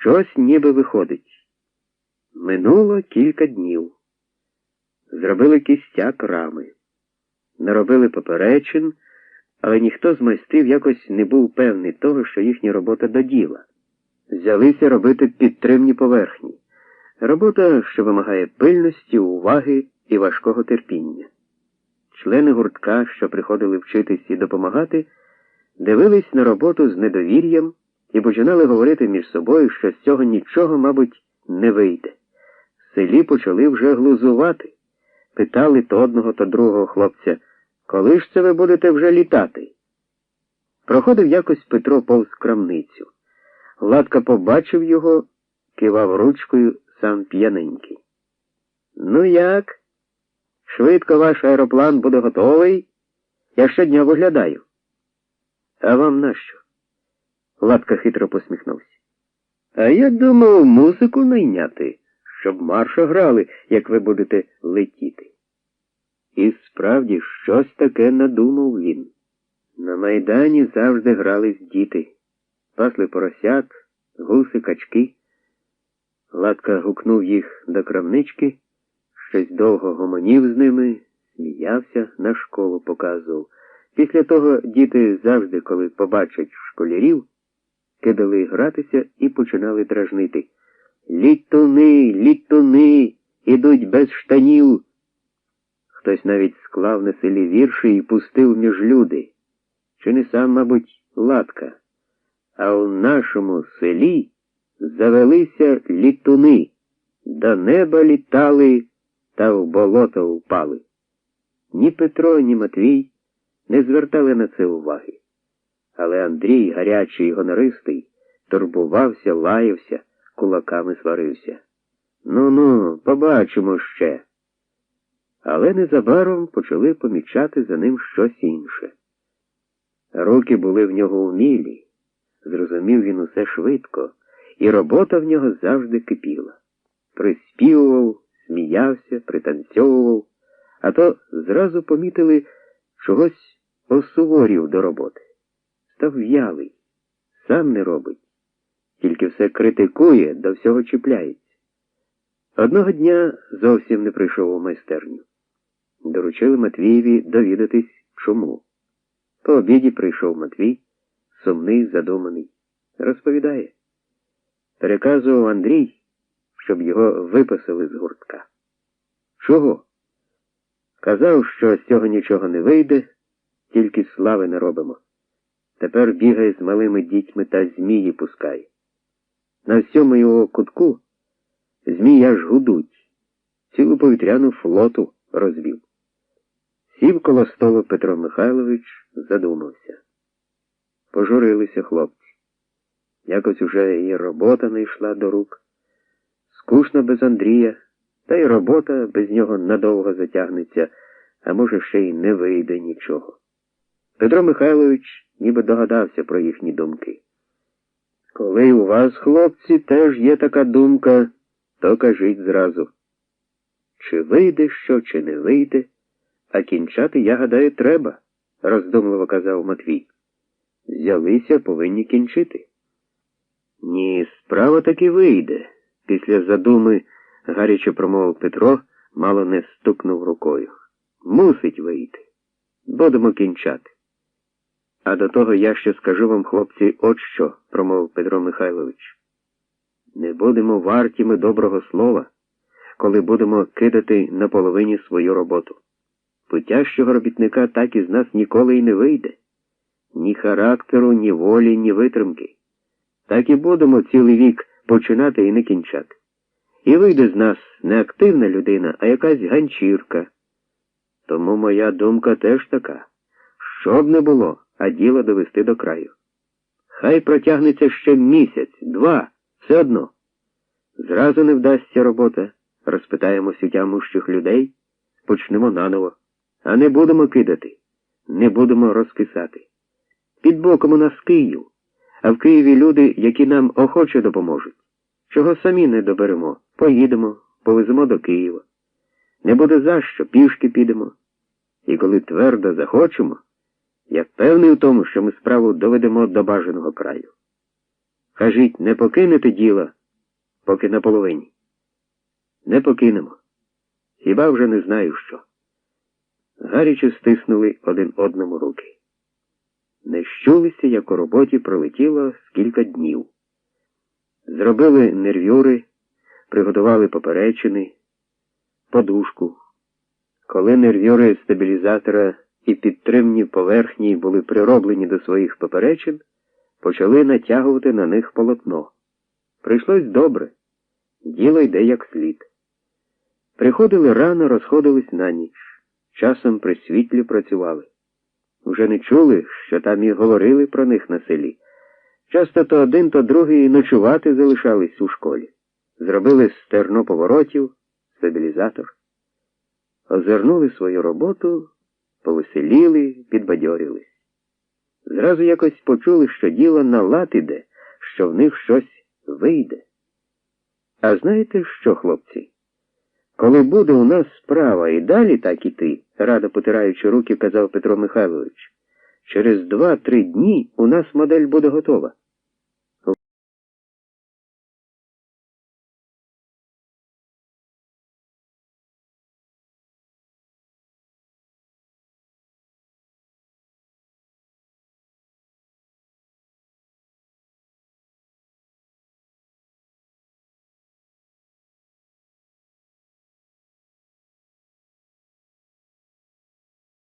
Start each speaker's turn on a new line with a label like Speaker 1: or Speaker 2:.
Speaker 1: Щось ніби виходить. Минуло кілька днів. Зробили кістяк рами, наробили поперечин, але ніхто з майстрів якось не був певний того, що їхня робота до діла. Взялися робити підтримні поверхні. Робота, що вимагає пильності, уваги і важкого терпіння. Члени гуртка, що приходили вчитись і допомагати, дивились на роботу з недовір'ям і починали говорити між собою, що з цього нічого, мабуть, не вийде. В селі почали вже глузувати, питали то одного, то другого хлопця, коли ж це ви будете вже літати? Проходив якось Петро повз крамницю. Ладка побачив його, кивав ручкою сам п'яненький. Ну як? Швидко ваш аероплан буде готовий. Я щодня виглядаю. А вам нащо? Ладка хитро посміхнувся. А я думав музику найняти, щоб марша грали, як ви будете летіти. І справді щось таке надумав він. На Майдані завжди грались діти, пасли поросят, гуси, качки. Ладка гукнув їх до крамнички, щось довго гомонів з ними, сміявся, на школу показував. Після того діти завжди, коли побачать школярів, кидали гратися і починали дражнити. Літуни, літуни, ідуть без штанів. Хтось навіть склав на селі вірші і пустив між люди. Чи не сам, мабуть, Ладка. А у нашому селі завелися літуни, до неба літали та в болото впали. Ні Петро, ні Матвій не звертали на це уваги. Але Андрій, гарячий і гонористий, турбувався, лаявся, кулаками сварився. Ну ну, побачимо ще. Але незабаром почали помічати за ним щось інше. Руки були в нього вмілі, зрозумів він усе швидко, і робота в нього завжди кипіла. Приспівував, сміявся, пританцьовував, а то зразу помітили чогось осуворів до роботи. Став в'ялий, сам не робить, тільки все критикує, до всього чіпляється. Одного дня зовсім не прийшов у майстерню. Доручили Матвієві довідатись, чому. По обіді прийшов Матвій, сумний, задуманий. Розповідає. Переказував Андрій, щоб його виписали з гуртка. Чого? Казав, що з цього нічого не вийде, тільки слави не робимо. Тепер бігає з малими дітьми та змії пускає. На всьому його кутку змії аж гудуть, цілу повітряну флоту розвів. Сів коло столу Петро Михайлович задумався. Пожурилися хлопці. Якось уже і робота не йшла до рук. Скучно без Андрія, та й робота без нього надовго затягнеться, а може, ще й не вийде нічого. Петро Михайлович ніби догадався про їхні думки. Коли у вас, хлопці, теж є така думка, то кажіть зразу. Чи вийде що, чи не вийде, а кінчати, я гадаю, треба, роздумливо казав Матвій. Взялися, повинні кінчити. Ні, справа таки вийде, після задуми гаряче промовив Петро, мало не стукнув рукою. Мусить вийти. Будемо кінчати. А до того я ще скажу вам, хлопці, от що, промовив Петро Михайлович. Не будемо вартіми доброго слова, коли будемо кидати на половині свою роботу. Путящого робітника так із нас ніколи й не вийде. Ні характеру, ні волі, ні витримки. Так і будемо цілий вік починати і не кінчати. І вийде з нас не активна людина, а якась ганчірка. Тому моя думка теж така. Що б не було, а діло довести до краю. Хай протягнеться ще місяць, два, все одно. Зразу не вдасться робота, розпитаємо сютямущих людей, почнемо наново. А не будемо кидати, не будемо розкисати. Під боком у нас Київ, а в Києві люди, які нам охоче допоможуть. Чого самі не доберемо, поїдемо, повеземо до Києва. Не буде за що, пішки підемо. І коли твердо захочемо, я певний у тому, що ми справу доведемо до бажаного краю. Кажіть, не покинете діла, поки на половині. Не покинемо. Хіба вже не знаю що. Гаряче стиснули один одному руки. Не щулися, як у роботі пролетіло з кілька днів. Зробили нервюри, приготували поперечини, подушку. Коли нервюри стабілізатора і підтримні поверхні були прироблені до своїх поперечин, почали натягувати на них полотно. Прийшлось добре. Діло йде як слід. Приходили рано, розходились на ніч. Часом при світлі працювали. Вже не чули, що там і говорили про них на селі. Часто то один, то другий ночувати залишались у школі. Зробили стерно поворотів, стабілізатор. Озирнули свою роботу, повеселіли, підбадьорились. Зразу якось почули, що діло на лад іде, що в них щось вийде. А знаєте що, хлопці? Коли буде у нас справа і далі так іти, радо потираючи руки, казав Петро Михайлович, через два-три дні у нас модель буде готова.